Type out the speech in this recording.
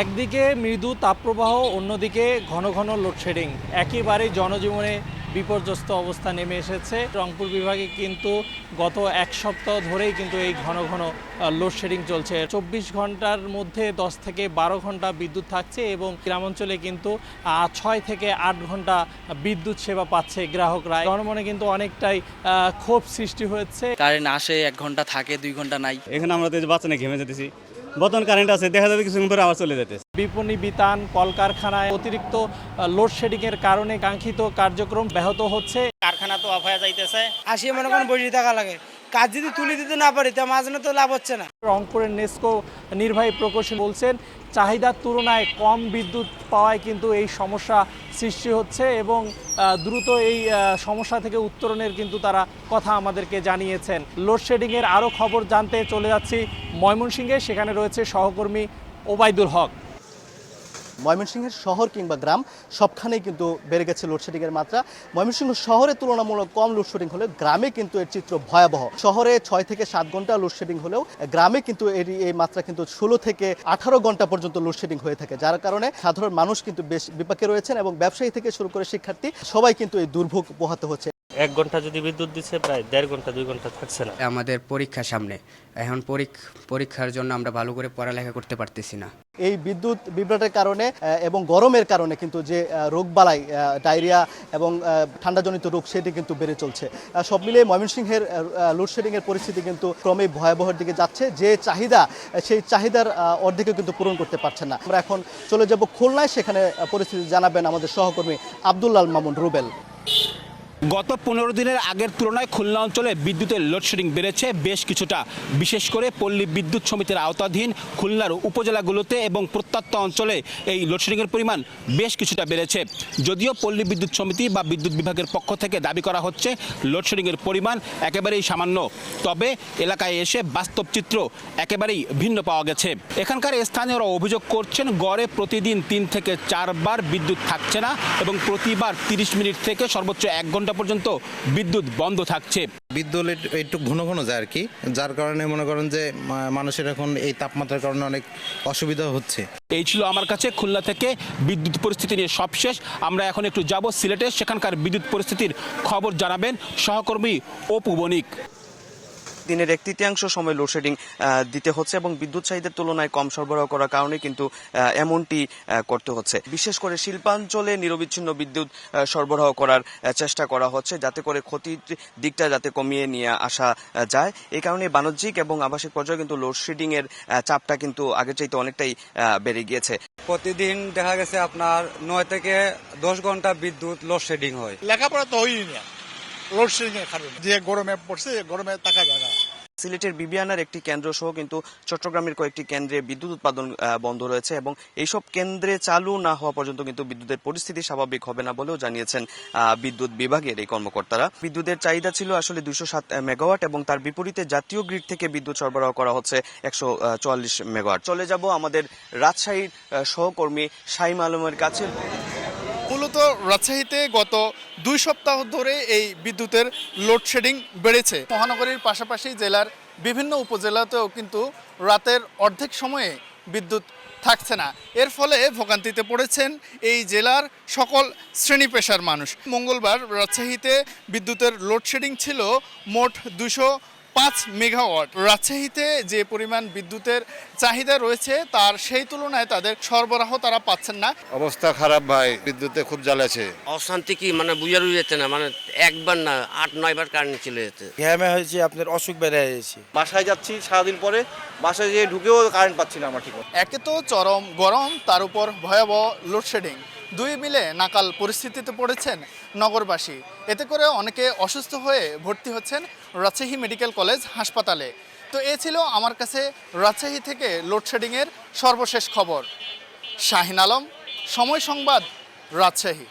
একদিকে মৃদু তাপপ্রবাহ অন্যদিকে ঘন ঘন লোডশেডিং। একেবারেই জনজীবনে বিপর্যস্ত অবস্থা নেমে এসেছে। রংপুর বিভাগে কিন্তু গত এক সপ্তাহ ধরেই কিন্তু এই ঘন ঘন লোডশেডিং চলছে। চব্বিশ ঘণ্টার মধ্যে দশ থেকে বারো ঘণ্টা বিদ্যুৎ থাকছে এবং গ্রামাঞ্চলে কিন্তু ছয় থেকে আট ঘণ্টা বিদ্যুৎ সেবা পাচ্ছে গ্রাহকরা। জনমনে কিন্তু অনেকটাই ক্ষোভ সৃষ্টি হয়েছে। কারেন্ট আসে এক ঘণ্টা থাকে দুই ঘণ্টা নাই। এখানে আমরা তো বাচ্চা ঘেমে যেতেছি। বর্তমান কারেন্ট আছে দেখা যাবে কিছুক্ষণ পরে আবার চলে যেতে বিপণী বিতান কলকারখানায় অতিরিক্ত লোডশেডিংয়ের কারণে কাঙ্ক্ষিত কার্যক্রম ব্যাহত হচ্ছে। কারখানা তো অফ হয়ে যাইতেছে। আসিয়ে মনে করেন বসে থাকা লাগে। কাজ যদি তুলে দিতে না পারি তা মাঝখানে তো লাভ হচ্ছে না। রংপুরের নেস্কো নির্বাহী প্রকৌশলী বলছেন, চাহিদার তুলনায় কম বিদ্যুৎ পাওয়ায় কিন্তু এই সমস্যা সৃষ্টি হচ্ছে এবং দ্রুত এই সমস্যা থেকে উত্তরণের কিন্তু তারা কথা আমাদেরকে জানিয়েছেন। লোডশেডিংয়ের আরও খবর জানতে চলে যাচ্ছি ময়মনসিংহে, সেখানে রয়েছে সহকর্মী ওবায়দুল হক। ময়মনসিংহের শহর কিংবা গ্রাম, সবখানেই কিন্তু বেড়ে গেছে লোডশেডিংয়ের মাত্রা। ময়মনসিংহ শহরে তুলনামূলক কম লোডশেডিং হলেও গ্রামে কিন্তু এর চিত্র ভয়াবহ। শহরে ছয় থেকে সাত ঘণ্টা লোডশেডিং হলেও গ্রামে কিন্তু এর এই মাত্রা কিন্তু ষোলো থেকে আঠারো ঘণ্টা পর্যন্ত লোডশেডিং হয়ে থাকে, যার কারণে সাধারণ মানুষ কিন্তু বেশ বিপাকে রয়েছেন এবং ব্যবসায়ী থেকে শুরু করে শিক্ষার্থী সবাই কিন্তু এই দুর্ভোগ পোহাতে হচ্ছে। এক ঘণ্টা যদি বিদ্যুৎ দিচ্ছে প্রায় দেড় ঘণ্টা দুই ঘণ্টা থাকছে না। আমাদের পরীক্ষা সামনে। এখন পরীক্ষা পরীক্ষার জন্য আমরা ভালো করে পড়ালেখা করতে পারতেছি না। এই বিদ্যুৎ বিভ্রাটের কারণে এবং গরমের কারণে কিন্তু যে রোগবালাই ডায়রিয়া এবং ঠান্ডাজনিত রোগ সেটি কিন্তু বেড়ে চলছে। সব মিলিয়ে ময়মনসিংহের লোডশেডিংয়ের পরিস্থিতি কিন্তু ক্রমেই ভয়াবহের দিকে যাচ্ছে। যে চাহিদা সেই চাহিদার আহ, অর্ধেকও কিন্তু পূরণ করতে পারছে না। আমরা এখন চলে যাব খুলনায়। সেখানে পরিস্থিতি জানাবেন আমাদের সহকর্মী আব্দুল্লাল মামুন রুবেল। গত পনেরো দিনের আগের তুলনায় খুলনা অঞ্চলে বিদ্যুতের লোডশেডিং বেড়েছে। বেশ কিছুটা। বিশেষ করে পল্লী বিদ্যুৎ সমিতির আওতাধীন খুলনার উপজেলাগুলোতে এবং প্রত্যন্ত অঞ্চলে এই লোডশেডিংয়ের পরিমাণ বেশ কিছুটা বেড়েছে। যদিও পল্লী বিদ্যুৎ সমিতি বা বিদ্যুৎ বিভাগের পক্ষ থেকে দাবি করা হচ্ছে লোডশেডিংয়ের পরিমাণ একেবারেই সামান্য। তবে এলাকায় এসে বাস্তব চিত্র একেবারেই ভিন্ন পাওয়া গেছে। এখানকার স্থানীয়রা অভিযোগ করছেন, গড়ে প্রতিদিন তিন থেকে চারবার বিদ্যুৎ থাকছে না এবং প্রতিবার তিরিশ মিনিট থেকে সর্বোচ্চ এক ঘণ্টা পর্যন্ত বিদ্যুৎ বন্ধ থাকছে। বিদ্যুৎ একটু- একটু ঘন ঘন যায় আর কি যার কারণে মনে করেন যে মানুষের এখন এই তাপমাত্রার কারণে অনেক অসুবিধা হচ্ছে। এই ছিল আমার কাছে খুলনা থেকে বিদ্যুৎ পরিস্থিতি নিয়ে সবশেষ। আমরা এখন একটু যাব সিলেটে সেখানকার বিদ্যুৎ পরিস্থিতির খবর জানাবেন সহকর্মী অপু বণিক। দিনের এক তৃতীয়াংশ সময় লোডশেডিং দিতে হচ্ছে এবং বিদ্যুৎ চাহিদার তুলনায় কম সরবরাহ করার কারণে কিন্তু এমনটি করতে হচ্ছে। বিশেষ করে শিল্পাঞ্চলে নিরবিচ্ছিন্ন বিদ্যুৎ সরবরাহ করার চেষ্টা করা হচ্ছে যাতে করে ক্ষতির দিকটা যাতে কমিয়ে নিয়ে আসা যায়। এই কারণে বাণিজ্যিক এবং আবাসিক পর্যায়ে কিন্তু লোডশেডিং এর চাপটা কিন্তু আগের চাইতে অনেকটাই বেড়ে গিয়েছে। প্রতিদিন দেখা গেছে আপনার নয় থেকে দশ ঘণ্টা বিদ্যুৎ লোডশেডিং হয়। লেখাপড়া তো হয়ই না। লোডশেডিং এর কারণে যে গরমে পড়ছে গরমে যায় না সিলেটের বিবিয়ানার একটি কেন্দ্র সহ কিন্তু চট্টগ্রামের কয়েকটি কেন্দ্রে বিদ্যুৎ উৎপাদন বন্ধ রয়েছে এবং এইসব কেন্দ্রে চালু না হওয়া পর্যন্ত কিন্তু বিদ্যুতের পরিস্থিতি স্বাভাবিক হবে না বলেও জানিয়েছেন বিদ্যুৎ বিভাগের এই কর্মকর্তারা। বিদ্যুতের চাহিদা ছিল আসলে দুইশো সাত মেগাওয়াট এবং তার বিপরীতে জাতীয় গ্রিড থেকে বিদ্যুৎ সরবরাহ করা হচ্ছে একশো চুয়াল্লিশ মেগাওয়াট। চলে যাব আমাদের রাজশাহীর সহকর্মী শাহিম আলমের কাছে। মূলত রাজশাহীতে গত দুই সপ্তাহ ধরে এই বিদ্যুতের লোডশেডিং বেড়েছে। মহানগরীর পাশাপাশি জেলার বিভিন্ন উপজেলাতেও কিন্তু রাতের অর্ধেক সময়ে বিদ্যুৎ থাকছে না। এর ফলে ভোগান্তিতে পড়েছেন এই জেলার সকল শ্রেণি পেশার মানুষ। মঙ্গলবার রাজশাহীতে বিদ্যুতের লোডশেডিং ছিল মোট দুশো পাঁচ মেগাওয়াট। রাজশাহীতে যে পরিমাণ বিদ্যুতের চাহিদা রয়েছে তার সেই তুলনায় তাদের সরবরাহ তারা পাচ্ছেন না। অবস্থা খারাপ ভাই বিদ্যুতে খুব জ্বালাছে অশান্তি কি? মানে বুঝার যেতে না মানে একবার না আট নয়বার কারেন্ট চলে যেতে। ঘ্যামে হয়েছে আপনার অসুখ বেড়ে গেছে। বাসায় যাচ্ছি সারাদিন পরে বাসায় যেয়ে ঢুকেও কারেন্ট পাচ্ছি না আমরা ঠিক একে তো চরম গরম তার উপর ভয়াবহ লোডশেডিং দুই মিলে নাকাল পরিস্থিতিতে পড়েছেন নগরবাসী। এতে করে অনেকে অসুস্থ হয়ে ভর্তি হচ্ছেন রাজশাহী মেডিকেল কলেজ হাসপাতালে। তো এ ছিল আমার কাছে রাজশাহী থেকে লোডশেডিংয়ের সর্বশেষ খবর। শাহিন আলম, সময় সংবাদ, রাজশাহী।